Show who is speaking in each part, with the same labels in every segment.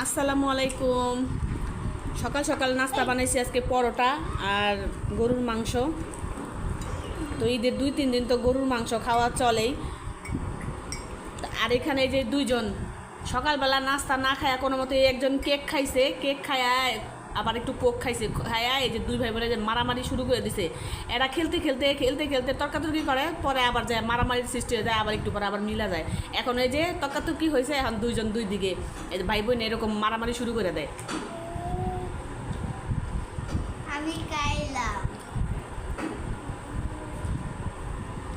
Speaker 1: আসসালামু আলাইকুম। সকাল সকাল নাস্তা বানাইছি আজকে পরোটা আর গরুর মাংস। তো ঈদের দুই তিন দিন তো গরুর মাংস খাওয়া চলেই। আর এখানে যে দুইজন, সকালবেলা নাস্তা না খায়া কোনো মতো একজন কেক খাইছে, কেক খায়া আবার একটু কোক খাইছে। খায়া এই যে দুই ভাই বোনে যে মারামারি শুরু করে দিছে। এরা খেলতে খেলতে খেলতে খেলতে তর্কাতর্কি করে পরে আবার যায় মারামারির সৃষ্টি হয়ে যায় আবার একটু পরে আবার মিলা যায়। এখন এই যে তর্কাতর্কি হয়েছে এখন দুইজন দুই দিকে। এই যে ভাই বোন এরকম মারামারি শুরু করে দেয়।
Speaker 2: আমি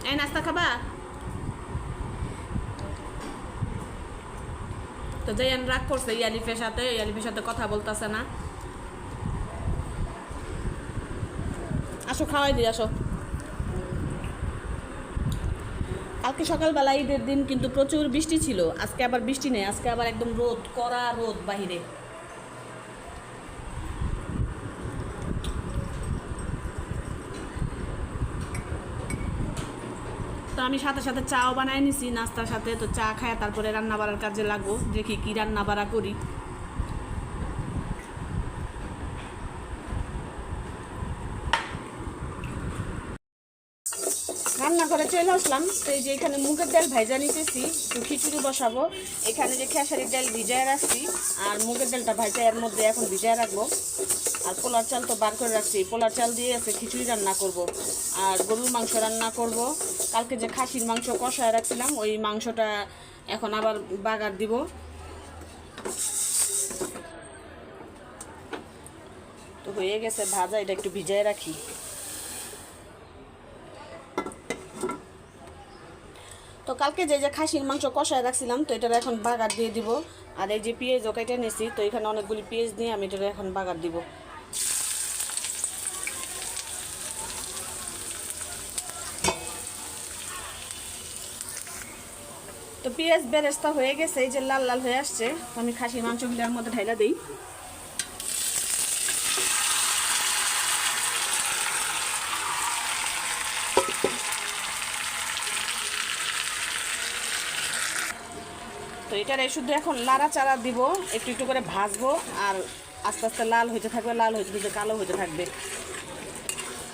Speaker 1: এই নাস্তা খাবা? তো জাইয়ান রাগ করছে ইয়ালিফের সাথে ইয়ালিফের সাথে কথা বলতেছে না। আসো, খাওয়াই দিই আসো। কালকে সকালবেলা ঈদের দিন কিন্তু প্রচুর বৃষ্টি ছিল। আজকে আবার বৃষ্টি নেই, আজকে আবার একদম রোদ, কড়া রোদ বাহিরে। তো আমি সাথে সাথে চাও বানাই নিছি, নাস্তার সাথে তো চা খায় তারপরে রান্না বাড়ার কাজে লাগবো, দেখি কি রান্না বাড়া করি। রান্না করে চলে আসলাম। তো এই যে এখানে মুগের ডাল ভাইজা নিতেছি তো খিচুড়ি বসাবো। এখানে যে খেসারির ডাল ভিজায় রাখছি, আর মুগের ডালটা ভাজা এর মধ্যে এখন ভিজায় রাখব। আর পোলার চাল তো বার করে রাখছি, পোলার চাল দিয়ে আছে খিচুড়ি রান্না করব। আর গরুর মাংস রান্না করব। কালকে যে খাসির মাংস কষায় রাখছিলাম, ওই মাংসটা এখন আবার বাগার দিব। তো হয়ে গেছে ভাজা, এটা একটু ভিজায় রাখি। কালকে যে যে খাসির মাংস কষায় রাখছিলাম, তো এটার এখন বাগার দিয়ে দিব। আর এই যে পেঁয়াজ ওকাইটা নিয়েছি তো এখানে অনেকগুলি পেঁয়াজ দিয়ে আমি এটার এখন বাগার দিব। তো পেঁয়াজ বেরেস্তা হয়ে গেছে, এই যে লাল লাল হয়ে আসছে আমি খাসির মাংসগুলোর মধ্যে ঢাইলা দিই। এটার শুধু এখন লাড়া চাড়া দিব, একটু একটু করে ভাজবো আর আস্তে আস্তে লাল হইতে থাকবে, লাল হইতে হইতে কালো হইতে থাকবে।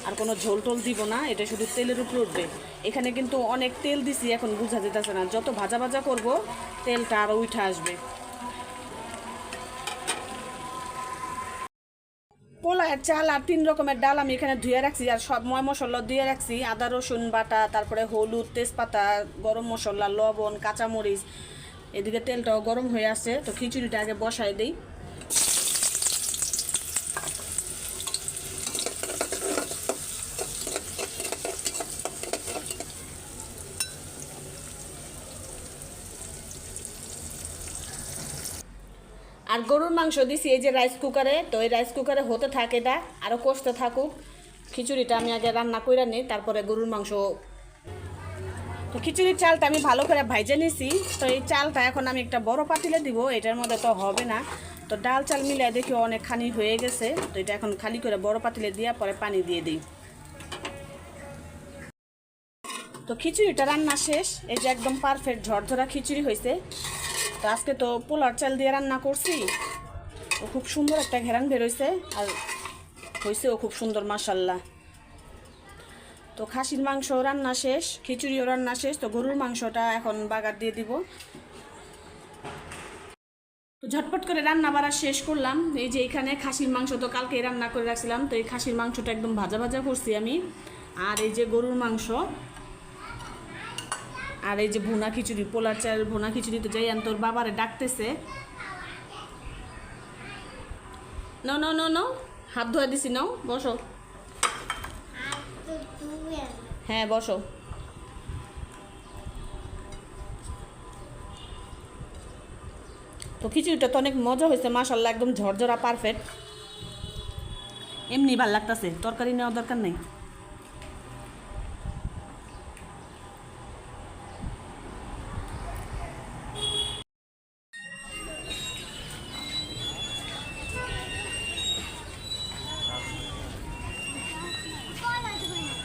Speaker 1: আর কোনো ঝোল টোল দিব না, এটা শুধু তেলের উপর উঠবে। এখানে কিন্তু অনেক তেল দিছি, এখন বোঝা যেতেছে না। যত ভাজা ভাজা করব, তেলটা আরও উঠে আসবে। পোলার চাল আর তিন রকমের ডাল আমি এখানে ধুয়ে রাখছি, আর সব ময় মশলা দিয়ে রাখছি। আদা, রসুন বাটা, তারপরে হলুদ, তেজপাতা, গরম মশলা, লবণ, কাঁচামরিচ এদিকে তেলটাও গরম হয়ে আসছে তো খিচুড়িটা আগে বসাই দিই। আর গরুর মাংস দিছি এই যে রাইস কুকারে তো এই রাইস কুকারে হতে থাকে এটা আরও কষতে থাকুক। খিচুড়িটা আমি আগে রান্না করে নিই, তারপরে গরুর মাংস তো খিচুড়ির চালটা আমি ভালো করে ভাইজে নিছি। তো এই চালটা এখন আমি একটা বড় পাতিলে দিব, এটার মধ্যে তো হবে না। তো ডাল চাল মিলে দেখি অনেক অনেকখানি হয়ে গেছে। তো এটা এখন খালি করে বড় পাতিলে দিয়ে পরে পানি দিয়ে দিই। তো খিচুড়িটা রান্না শেষ। এই যে একদম পারফেক্ট ঝরঝরা খিচুড়ি হয়েছে। তো আজকে তো পোলার চাল দিয়ে রান্না করছি। ও খুব সুন্দর একটা ঘেরান বেরোইছে আর হয়েছে ও খুব সুন্দর মাসাল্লাহ তো খাসির মাংস রান্না শেষ, খিচুড়িও রান্না শেষ, তো গরুর মাংসটা এখন বাগার দিয়ে দিব। তো ঝটপট করে রান্না বাড়া শেষ করলাম। এই যে এখানে খাসির মাংস তো কালকে রান্না করে রাখছিলাম, তো এই খাসির মাংসটা একদম ভাজা ভাজা করছি আমি। আর এই যে গরুর মাংস, আর এই যে ভুনা খিচুড়ি, পোলার চাল ভুনা খিচুড়ি তো যাই তোর বাবারে ডাকতেছে। ন ন ন হাত ধোয়া দিছি নাও বসো। হ্যাঁ বসো। তো খিচুড়িটা তো অনেক মজা হয়েছে মাসাল্লাহ একদম ঝরঝরা পারফেক্ট এমনি ভালো লাগতেছে, তরকারি নেওয়ার দরকার নেই।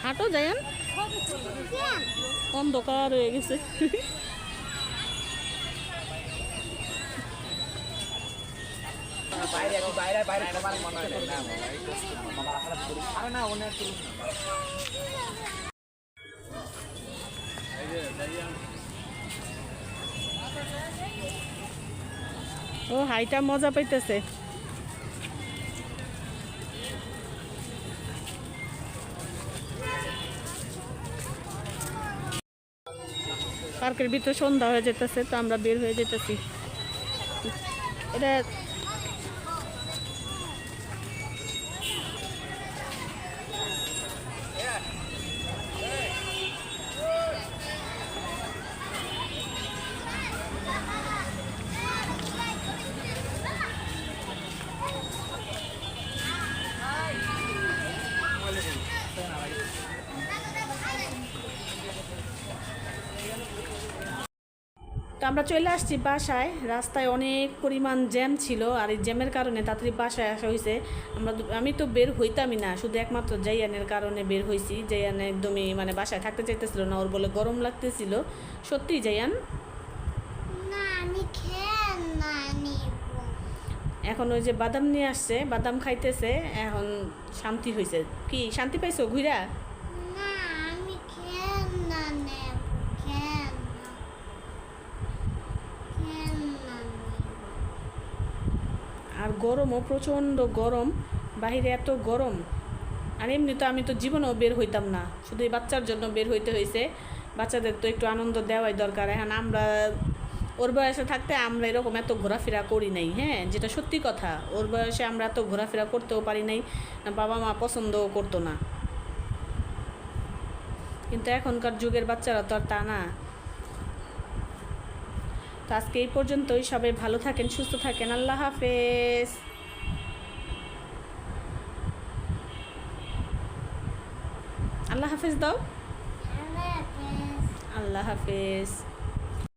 Speaker 1: হাঁটো যায়ান অন্ধকার হয়ে গেছে। ও হাইটা মজা পাইতেছে। পার্কের ভিতরে সন্ধ্যা হয়ে যেতেছে তো আমরা বের হয়ে যেতেছি। এটা আমরা চলে আসছি বাসায়। রাস্তায় অনেক পরিমাণ জ্যাম ছিল আর এই জ্যামের কারণে তাড়াতাড়ি বাসায় আসা হয়েছে। আমরা আমি তো বের হইতামই না শুধু একমাত্র জাইয়ানের কারণে বের হয়েছি জাইয়ান একদমই মানে বাসায় থাকতে চাইতেছিল না ওর বলে গরম লাগতেছিল। সত্যি জাইয়ান?
Speaker 2: না আমি না
Speaker 1: এখন ওই যে বাদাম নিয়ে আসছে বাদাম খাইতেছে এখন শান্তি হয়েছে কি শান্তি পাইছো ঘুরা
Speaker 2: না আমি খেল না নেব খেল না খেল না নিব
Speaker 1: আর গরমও প্রচণ্ড গরম, বাইরে এত গরম। আর এমনি তো আমি তো জীবনেও বের হইতাম না, শুধু এই বাচ্চার জন্য বের হইতে হয়েছে বাচ্চাদের তো একটু আনন্দ দেওয়াই দরকার। এখন আমরা, ওর বয়সে থাকতে আমরা এরকম এত ঘোরাফেরা করি নাই হ্যাঁ? যেটা সত্যি কথা, ওর বয়সে আমরা এত ঘোরাফেরা করতেও পারি নাই বাবা মা পছন্দও করতো না। কিন্তু এখনকার যুগের বাচ্চারা তো আর তা না। তো আজকে এই পর্যন্তই। সবাই ভালো থাকেন সুস্থ থাকেন। আল্লাহ হাফেজ। আল্লাহ হাফেজ দাও।
Speaker 2: আল্লাহ হাফেজ।
Speaker 1: হাফেজ।